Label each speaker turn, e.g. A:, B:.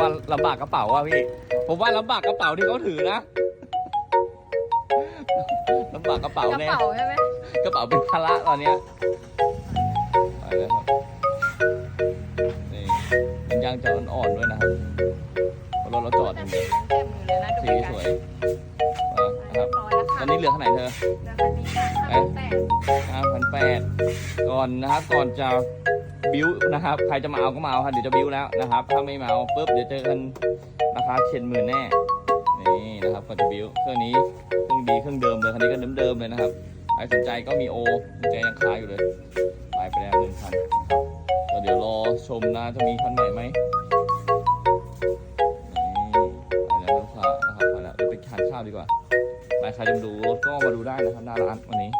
A: ากกระเป๋าว่ะพี่ ผมว่าลำบากกระเป๋าที่เขาถือนะลำบากกระเป๋าก
B: ระ
A: แน่
B: เป๋าใช่ไหม
A: กระเป๋าเป็นภาระตอนเนี้ยไปแล้วครับนี่มันยางจะอ่อนๆด้วยนะครับเพราะรถเราจอดอ
B: แต่
A: ยู่
B: สียังเข้มอยู่เลยนะดู
A: สี
B: ไกล
A: สวยอ่านะครับ
B: ๆเรียบร้อยแล้วค่ะ
A: ตอนนี้เหลือเท่าไหร่เธอ
B: เดี๋ยวคันนี้ค่ะห้าพันแปด
A: 5,800ก่อนนะครับก่อนจะ บิ้วนะครับ ใครจะมาเอาก็มาเอาครับเดี๋ยวจะบิ้วแล้วนะครับ ถ้าไม่มาเอาปุ๊บเดี๋ยวเจอกันราคาเชียนหมื่นแน่ นี่นะครับก่อนจะบิ้วเครื่องนี้เครื่องดีเครื่องเดิมเลยคันนี้ก็เดิมๆเลยนะครับ ใครสนใจก็มีโอกุญแจยังคาอยู่เลยไปไปแล้วหนึ่งคันก็เดี๋ยวรอชมนะจะมีคันไหนไหมนี่ไปแล้วลูกค้านะครับไปแล้วไปทานข้าวดีกว่าใครจะมาดูรถก็มาดูได้นะครับหน้าร้านวันนี้